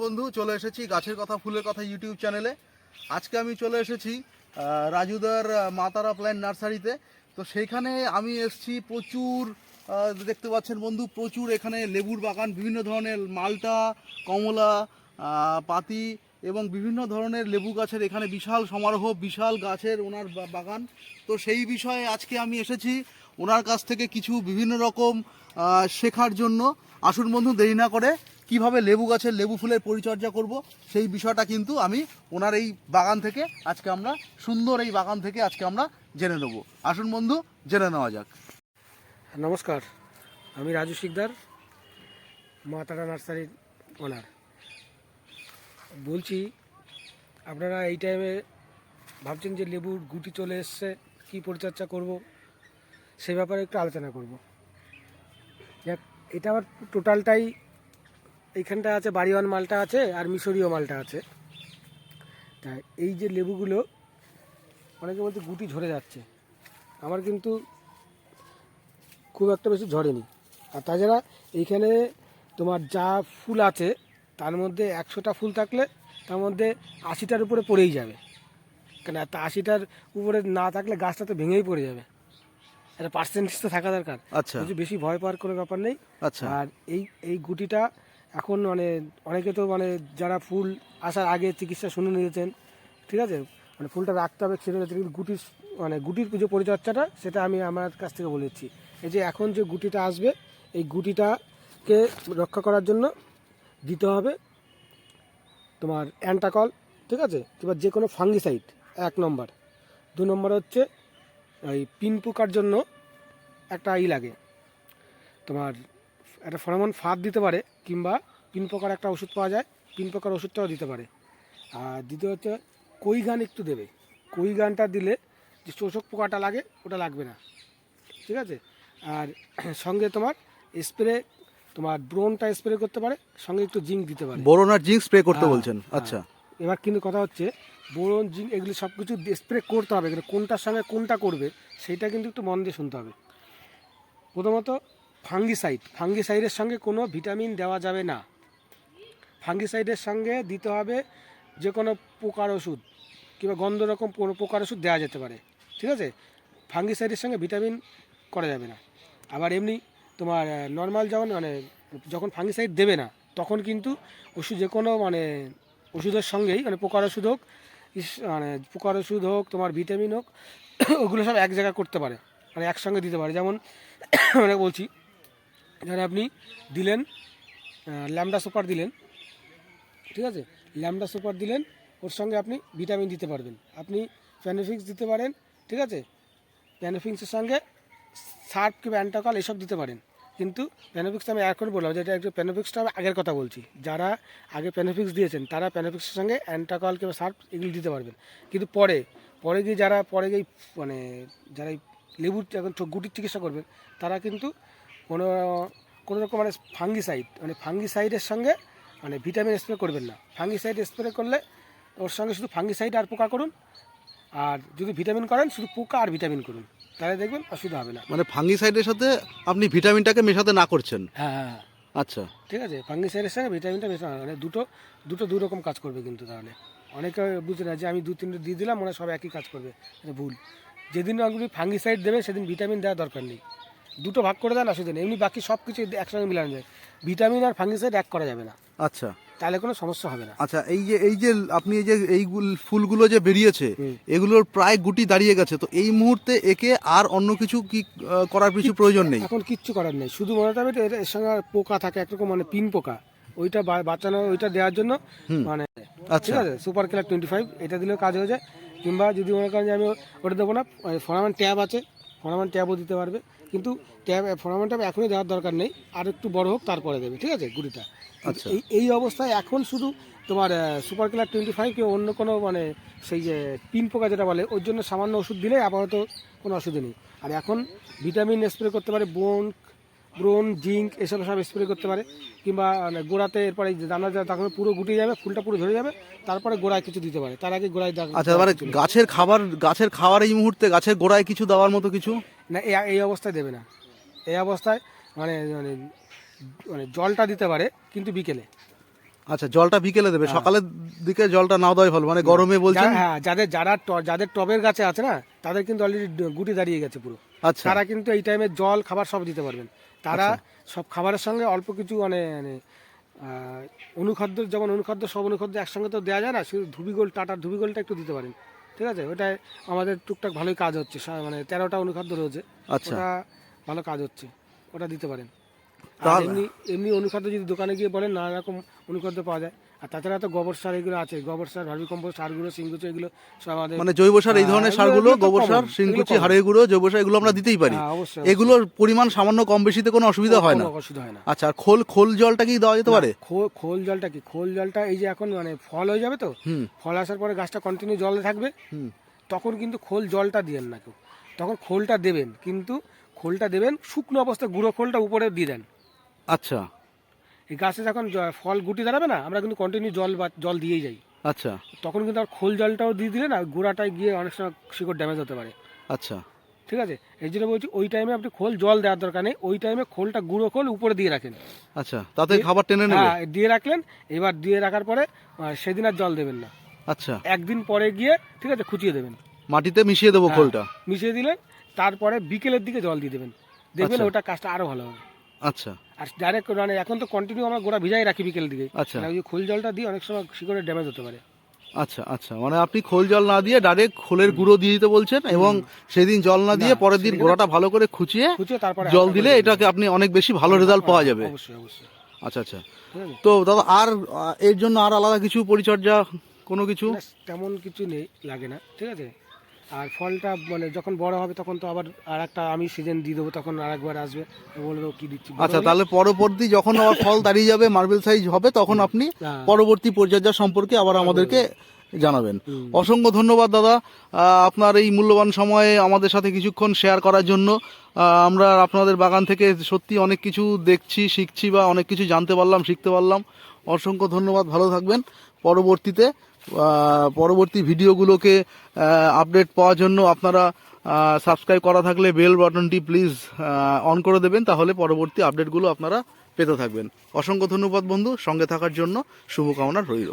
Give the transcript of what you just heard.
বন্ধু, চলে এসেছি গাছের কথা, ফুলের কথা ইউটিউব চ্যানেলে আজকে আমি চলে এসেছি রাজুদার মাতারা প্ল্যান্ট নার্সারিতে তো। সেইখানে আমি এসেছি প্রচুর দেখতে পাচ্ছেন বন্ধু, প্রচুর এখানে লেবুর বাগান, বিভিন্ন ধরনের মালটা, কমলা পাতি এবং বিভিন্ন ধরনের লেবু গাছের এখানে বিশাল সমারোহ, বিশাল গাছের ওনার বাগান। তো সেই বিষয়ে আজকে আমি এসেছি ওনার কাছ থেকে কিছু বিভিন্ন রকম শেখার জন্য। আসুন বন্ধু, দেরি না করে কীভাবে লেবু গাছের লেবু ফুলের পরিচর্যা করব, সেই বিষয়টা কিন্তু আমি ওনার এই বাগান থেকে আজকে আমরা, সুন্দর এই বাগান থেকে আজকে আমরা জেনে নেব। আসুন বন্ধু, জেনে নেওয়া যাক। নমস্কার, আমি রাজু শিকদার মা তারা নার্সারির ওনার। বলছি, আপনারা এই টাইমে ভাবছেন যে লেবুর গুটি চলে এসছে, কী পরিচর্যা করব? সে ব্যাপারে একটু আলোচনা করব। এটা আমার টোটালটাই এইখানটা আছে বাড়িওয়ান মালটা আছে আর মিশরীয় মালটা আছে। তা এই যে লেবুগুলো অনেকে বলছে গুটি ঝরে যাচ্ছে। আমার কিন্তু খুব একটা বেশি ঝরেনি। আর তাছাড়া এইখানে তোমার যা ফুল আছে তার মধ্যে একশোটা ফুল থাকলে তার মধ্যে আশিটার উপরে পড়েই যাবে। কেন এত আশিটার উপরে না থাকলে গাছটা তো ভেঙেই পড়ে যাবে। একটা পার্সেন্টেজ তো থাকা দরকার। আচ্ছা। বেশি ভয় পাওয়ার কোনো ব্যাপার নেই। আচ্ছা। আর এই এই গুটিটা এখন মানে অনেকে তো মানে যারা ফুল আসার আগে চিকিৎসা শুনে নিয়েছেন, ঠিক আছে? মানে ফুলটা রাখতে হবে সেটা হচ্ছে কিন্তু গুটির মানে গুটির যে পরিচর্যাটা, সেটা আমি আমার কাছ থেকে বলেছি এই যে এখন যে গুটিটা আসবে, এই গুটিটাকে রক্ষা করার জন্য দিতে হবে তোমার অ্যান্টাকল, ঠিক আছে? এবার যে কোনো ফাঙ্গিসাইড, এক নম্বর। দু নম্বর হচ্ছে ওই পিন পোকার জন্য একটা ই লাগে, তোমার একটা ফরমন ফাঁদ দিতে পারে কিংবা পিন পোকার একটা ওষুধ পাওয়া যায় পিন পোকার ওষুধটাও দিতে পারে। আর দ্বিতীয় হচ্ছে কই গান একটু দেবে। কই গানটা দিলে যে শোষক পোকাটা লাগে ওটা লাগবে না। ঠিক আছে? আর সঙ্গে তোমার স্প্রে তোমার ব্রোনটা স্প্রে করতে পারে সঙ্গে একটু জিঙ্ক দিতে পারে। বোরন আর জিঙ্ক স্প্রে করতে হ্যাঁ, বলছেন। হ্যাঁ। আচ্ছা। এবার কিন্তু কথা হচ্ছে বোরন জিঙ্ক এগুলি সব কিছু স্প্রে করতে হবে। কিন্তু কোনটার সঙ্গে কোনটা করবে সেইটা কিন্তু একটু মন দিয়ে শুনতে হবে। প্রথমত ফাঙ্গিসাইড। ফাঙ্গিসাইডের সঙ্গে কোনো ভিটামিন দেওয়া যাবে না। ফাঙ্গিসাইডের সঙ্গে দিতে হবে যে কোনো পোকার ওষুধ কিংবা গন্ধ রকম পোকার ওষুধ দেওয়া যেতে পারে। ঠিক আছে? ফাঙ্গিসাইডের সঙ্গে ভিটামিন করা যাবে না। আবার এমনি তোমার নর্মাল যখন মানে যখন ফাঙ্গিসাইড দেবে না, তখন কিন্তু ওষুধ যে কোনো মানে ওষুধের সঙ্গেই মানে পোকার ওষুধ হোক মানে পোকার ওষুধ হোক, তোমার ভিটামিন হোক, ওগুলো সব এক জায়গায় করতে পারে। মানে একসঙ্গে দিতে পারে। যেমন মানে বলছি ধরেন আপনি দিলেন ল্যামডা সুপার দিলেন, ঠিক আছে? ল্যামডা সুপার দিলেন, ওর সঙ্গে আপনি ভিটামিন দিতে পারবেন। আপনি প্যানোফিক্স দিতে পারেন, ঠিক আছে? প্যানোফিক্সের সঙ্গে সার্ফ কিংবা অ্যান্টাকল এসব দিতে পারেন। কিন্তু প্যানোফিক্সটা আমি এখন বললাম যেটা একটু প্যানোফিক্সটা আমি আগের কথা বলছি। যারা আগে প্যানোফিক্স দিয়েছেন, তারা প্যানোফিক্সের সঙ্গে অ্যান্টাকল কিংবা সার্ফ এগুলি দিতে পারবেন। কিন্তু পরে পরে গিয়ে যারা, পরে গিয়ে মানে যারা লেবুর এখন গুটির চিকিৎসা করবেন, তারা কিন্তু কোনো কোনো রকম মানে ফাঙ্গিসাইড মানে ফাঙ্গিসাইডের সঙ্গে মানে ভিটামিন স্প্রে করবেন না। ফাঙ্গিসাইড স্প্রে করলে ওর সঙ্গে শুধু ফাঙ্গিসাইড আর পোকা করুন আর যদি ভিটামিন করেন শুধু পোকা আর ভিটামিন করুন। তাহলে দেখবেন অসুবিধা হবে না। মানে ফাঙ্গিসাইডের সাথে আপনি ভিটামিনটাকে মেশাতে না করছেন? হ্যাঁ হ্যাঁ হ্যাঁ। আচ্ছা। ঠিক আছে ফাঙ্গিসাইডের সঙ্গে ভিটামিনটা মেশানো মানে দুটো দুটো দু রকম কাজ করবে কিন্তু তাহলে। অনেকে বুঝে না যে আমি দু তিনটে দিয়ে দিলাম মনে সব একই কাজ করবে। এটা ভুল। যেদিন আপনি ফাঙ্গিসাইড দেবে সেদিন ভিটামিন দেওয়ার দরকার নেই। দুটো ভাগ করে দেন অসুবিধা নেই। এমনি বাকি সব কিছু একসঙ্গে মিলানো যায়। ভিটামিন আর ফাঙ্গিসাইড এক করা যাবে না। আচ্ছা। তাহলে কোনো সমস্যা হবে না। আচ্ছা এই যে এই যে আপনি এই যে এই ফুলগুলো যে বেরিয়েছে এগুলোর প্রায় গুটি দাঁড়িয়ে গেছে। তো এই মুহূর্তে একে আর অন্য কিছু কি করার কিছু প্রয়োজন নেই? এখন কিচ্ছু করার নেই। শুধু মনে এটা- এর সঙ্গে পোকা থাকে একরকম মানে পিন পোকা। ওইটা বাঁচানো ওইটা দেওয়ার জন্য মানে আচ্ছা। ঠিক আছে? সুপার কিলার টোয়েন্টি ফাইভ এটা দিলেও কাজ হয়ে যায়। কিংবা যদি মনে করেন যে আমি ওটা দেবো না ফরামান ট্যাব আছে। ফরামান ট্যাবও দিতে পারবে। কিন্তু ট্যাব ফরামান ট্যাব এখনই দেওয়ার দরকার নেই। আর একটু বড় হোক তারপরে দেবে ঠিক আছে গুড়িটা? আচ্ছা। এই এই অবস্থায় এখন শুধু তোমার সুপার কিলার টোয়েন্টি ফাইভ কি অন্য কোনো মানে সেই যে পিন পোকা যেটা বলে ওর জন্য সামান্য ওষুধ দিলে আপাতত কোনো অসুবিধা নেই। আর এখন ভিটামিন স্প্রে করতে পারে বোন ব্রোন জিঙ্ক এসব সব স্প্রে করতে পারে। কিংবা মানে গোড়াতে এরপরে দানা তখন পুরো গুটিয়ে যাবে ফুলটা পুরো ঝরে যাবে তারপরে গোড়ায় কিছু দিতে পারে। তার আগে গোড়ায় আচ্ছা মানে গাছের খাবার গাছের খাবার এই মুহূর্তে গাছের গোড়ায় কিছু দেওয়ার মতো কিছু? না এই অবস্থায় দেবে না। এই অবস্থায় মানে মানে মানে জলটা দিতে পারে কিন্তু বিকেলে। আচ্ছা জলটা বিকেলে দেবে। সকালের দিকে জলটা না দেওয়াই ভালো। মানে গরমে বলছেন? হ্যাঁ যাদের যারা যাদের টবের গাছে আছে না তাদের কিন্তু অলরেডি গুটি দাঁড়িয়ে গেছে পুরো। আচ্ছা। তারা কিন্তু এই টাইমে জল খাবার সব দিতে পারবেন। তারা সব খাবারের সঙ্গে অল্প কিছু মানে মানে, অনুখাদ্য যেমন অনুখাদ্য সব অনুখাদ্য একসঙ্গে তো দেওয়া যায় না শুধু ধুবিগোল টাটার ধুবিগোলটা একটু দিতে পারেন। ঠিক আছে? ওটায় আমাদের টুকটাক ভালোই কাজ হচ্ছে মানে তেরোটা অনুখাদ্য রয়েছে আচ্ছা। ওটা ভালো কাজ হচ্ছে ওটা দিতে পারেন। এমনি এমনি অনুখাদ্য যদি দোকানে গিয়ে বলেন নানা রকম অনুখাদ্য পাওয়া যায় আর তাছাড়া তো গোবর সার এগুলো আছে গোবর সার ভার্মি কম্পোস্ট সারগুলো সিংগুচো এগুলো সব আমাদের মানে জৈব সার এই ধরনের হ্যাঁ, সারগুলো গোবর সার সিংকুচি। হাড়ের গুঁড়ো জৈব সার এগুলো আমরা দিতেই পারি। হ্যাঁ, এগুলোর পরিমাণ সামান্য কম বেশিতে কোনো অসুবিধা হয় না। অসুবিধা হয় না। আচ্ছা আর খোল খোল জলটা কি দেওয়া যেতে পারে? খোল জলটা কি? খোল জলটা এই যে এখন মানে ফল হয়ে যাবে তো ফল আসার পরে গাছটা কন্টিনিউ জলে থাকবে। হুম। তখন কিন্তু খোল জলটা দিয়েন না কেউ। তখন খোলটা দেবেন কিন্তু খোলটা দেবেন শুকনো অবস্থায় গুঁড়ো খোলটা উপরে দিয়ে দেন। আচ্ছা। এই গাছে যখন ফল গুটি দাঁড়াবে না আমরা কিন্তু কন্টিনিউ জল বা- জল দিয়েই যাই। আচ্ছা। তখন কিন্তু আর খোল জলটাও দিয়ে দিলে না গোড়াটায় গিয়ে অনেক সময় শিকড় ড্যামেজ হতে পারে। আচ্ছা। ঠিক আছে? এই জন্য বলছি ওই টাইমে আপনি খোল জল দেওয়ার দরকার নেই ওই টাইমে খোলটা গুঁড়ো খোল উপরে দিয়ে রাখেন। আচ্ছা তাতে খাবার টেনে নেবে? হ্যাঁ দিয়ে রাখলেন এবার দিয়ে রাখার পরে সেদিন আর জল দেবেন না। আচ্ছা। একদিন পরে গিয়ে ঠিক আছে খুঁচিয়ে দেবেন। মাটিতে মিশিয়ে দেবো হ্যাঁ। খোলটা? মিশিয়ে দিলেন তারপরে বিকেলের দিকে জল দিয়ে দেবেন। দেখবেন আচ্ছা। ওটা কাজটা আরও ভালো হবে। আচ্ছা। আর ডাইরেক্ট মানে এখন তো কন্টিনিউ আমরা গোড়া ভিজাই রাখি বিকেলের দিকে। আচ্ছা। আর ওই খোল জলটা দিয়ে অনেক সময় শিকড়ের ড্যামেজ হতে পারে। আচ্ছা আচ্ছা। মানে আপনি খোল জল না দিয়ে ডাইরেক্ট খোলের গুঁড়ো দিয়ে দিতে বলছেন এবং সেদিন জল না দিয়ে পরের দিন গোড়াটা ভালো করে খুঁচিয়ে খুঁচিয়ে তারপরে জল দিলে এটাকে আপনি অনেক বেশি ভালো রেজাল্ট পাওয়া যাবে। অবশ্যই অবশ্যই। আচ্ছা আচ্ছা। তো দাদা আর এর জন্য আর আলাদা কিছু পরিচর্যা কোনো কিছু? তেমন কিছু নেই লাগে না। ঠিক আছে? আর ফলটা মানে যখন বড় হবে তখন তো আবার আর একটা আমি সিজন দিয়ে দেবো তখন আর একবার আসবে বলব কি দিচ্ছি? আচ্ছা তাহলে পরবর্তী যখন আবার ফল দাঁড়িয়ে যাবে মার্বেল সাইজ হবে তখন আপনি হ্যাঁ। পরবর্তী পরিচর্যা সম্পর্কে আবার আমাদেরকে জানাবেন। অসংখ্য ধন্যবাদ দাদা। আপনার এই মূল্যবান সময়ে আমাদের সাথে কিছুক্ষণ শেয়ার করার জন্য। আমরা আপনাদের বাগান থেকে সত্যি অনেক কিছু দেখছি শিখছি বা অনেক কিছু জানতে পারলাম শিখতে পারলাম। অসংখ্য ধন্যবাদ ভালো থাকবেন। পরবর্তীতে পরবর্তী ভিডিওগুলোকে আপডেট পাওয়ার জন্য আপনারা সাবস্ক্রাইব করা থাকলে বেল বাটনটি প্লিজ অন করে দেবেন, তাহলে পরবর্তী আপডেটগুলো আপনারা পেতে থাকবেন। অসংখ্য ধন্যবাদ বন্ধু, সঙ্গে থাকার জন্য শুভকামনা রইল।